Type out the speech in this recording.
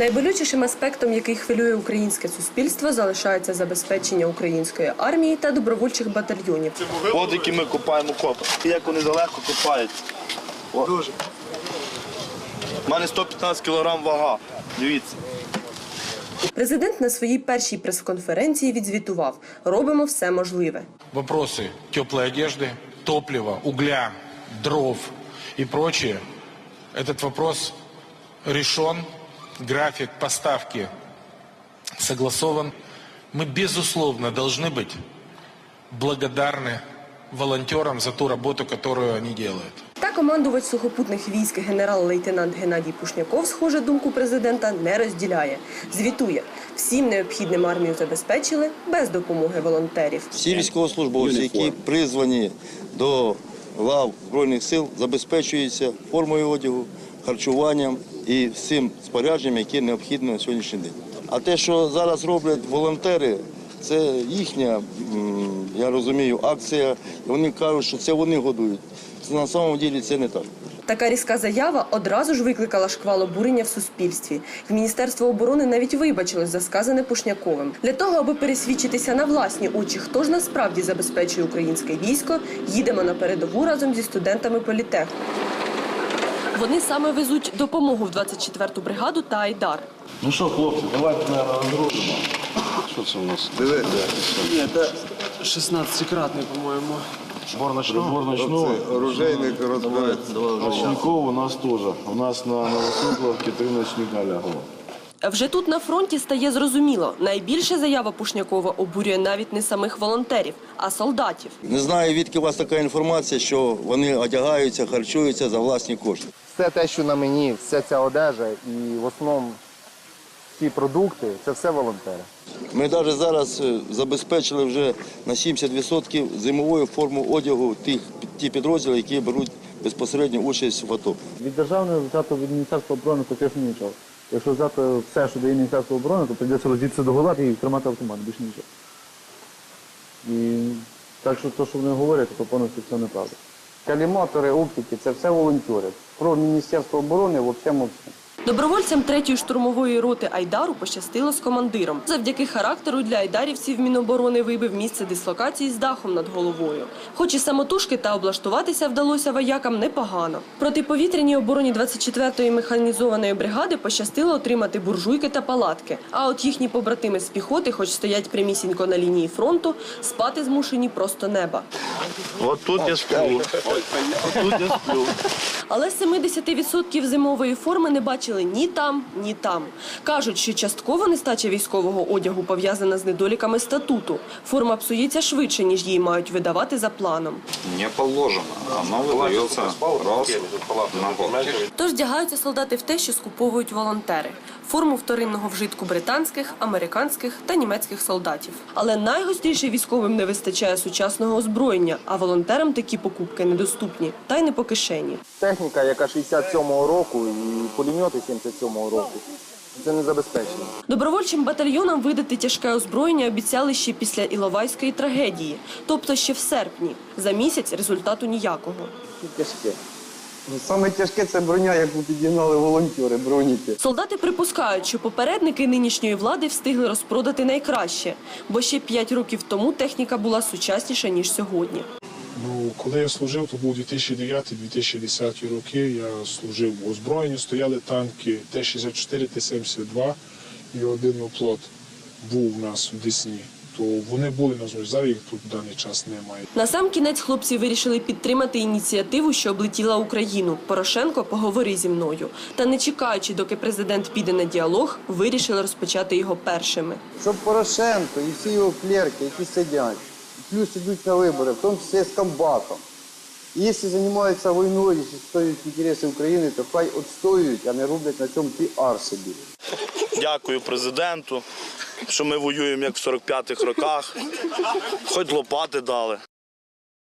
Найболючішим аспектом, який хвилює українське суспільство, залишається забезпечення української армії та добровольчих батальйонів. От які ми копаємо копи. І як вони далеко копають. Дуже. У мене 115 кг вага. Дивіться. Президент на своїй першій прес-конференції відзвітував: робимо все можливе. вопросы теплой одежды, топлива, угля, дров и прочее, этот вопрос решен, график поставки согласован. Мы, безусловно, должны быть благодарны волонтерам за ту работу, которую они делают. Та командувач сухопутних військ генерал-лейтенант Геннадій Пушняков, схоже, думку президента не розділяє. Звітує, всім необхідним армію забезпечили без допомоги волонтерів. Всі військовослужбовці, які призвані до лав Збройних сил, забезпечуються формою одягу, харчуванням і всім спорядженням, яке необхідно на сьогоднішній день. А те, що зараз роблять волонтери, це їхня, я розумію, акція. Вони кажуть, що це вони годують. На самом ділі це не так. Така різка заява одразу ж викликала шквал обурення в суспільстві. В Міністерство оборони навіть вибачилось за сказане Пушняковим. Для того, аби пересвідчитися на власні очі, хто ж насправді забезпечує українське військо, їдемо на передову разом зі студентами політеху. Вони саме везуть допомогу в 24-ту бригаду та Айдар. Ну що, хлопці, давайте наверное, розгрузимо. Що це у нас? Диви. Ні, це 16-кратний, по-моєму. Збор ночного. Оружейник розбереться. Ночников у нас тоже. У нас на Новосудловке три ночника лягло. Вже тут на фронті стає зрозуміло, найбільше заява Пушнякова обурює навіть не самих волонтерів, а солдатів. Не знаю, відки у вас така інформація, що вони одягаються, харчуються за власні кошти. Все те, що на мені, вся ця одежа і в основному ці продукти, це все волонтери. Ми навіть зараз е, забезпечили вже на 70% зимовою форму одягу тих ті підрозділи, які беруть безпосередню участь в АТО. Від державного взято від Міністерства оборони фактично нічого. Якщо взяти все, що дає Міністерство оборони, то прийдеться роздітися до гола і тримати автомат, більше нічого. І так що те, що вони говорять, то повністю це неправда. Каліматори, оптики це все волонтери. Про Міністерство оборони взагалі мовчимо. Добровольцям третьої штурмової роти Айдару пощастило з командиром. Завдяки характеру для айдарівців Міноборони вибив місце дислокації з дахом над головою. Хоч і самотужки та облаштуватися вдалося воякам непогано. Протиповітряній обороні 24-ї механізованої бригади пощастило отримати буржуйки та палатки. А от їхні побратими з піхоти, хоч стоять прямісінько на лінії фронту, спати змушені просто неба. От тут я сплю. От тут я сплю. Але 70% зимової форми не бачили ні там, ні там. Кажуть, що частково нестача військового одягу пов'язана з недоліками статуту. Форма псується швидше, ніж її мають видавати за планом. Не положено. воно видається раз на год. Тож вдягаються солдати в те, що скуповують волонтери. Форму вторинного вжитку британських, американських та німецьких солдатів. Але найгостріше військовим не вистачає сучасного озброєння, а волонтерам такі покупки недоступні та й не по кишені. Техніка, яка 67-го року, і пулемети 77-го року. Це не забезпечено. Добровольчим батальйонам видати тяжке озброєння обіцяли ще після Іловайської трагедії, тобто ще в серпні. За місяць результату ніякого. Тяжке. Ну, Саме тяжке це броня, яку підігнали волонтери, броніки. Солдати припускають, що попередники нинішньої влади встигли розпродати найкраще, бо ще 5 років тому техніка була сучасніша ніж сьогодні. Ну, коли я служив, то був 2009-2010 роки. Я служив в озброєнні, стояли танки Т-64, Т-72 і один оплот був у нас в Десні. То вони були на зоні. Зараз їх тут в даний час немає. На сам кінець хлопці вирішили підтримати ініціативу, що облетіла Україну. Порошенко поговори зі мною. Та не чекаючи, доки президент піде на діалог, вирішили розпочати його першими. Щоб Порошенко і всі його клерки, які сидять, плюс йдуть на вибори, в тому числі з комбатом. І якщо займаються війною, якщо стоять інтереси України, то хай відстоюють, а не роблять на цьому піар собі. Дякую президенту, що ми воюємо як в 45-х роках. Хоч лопати дали.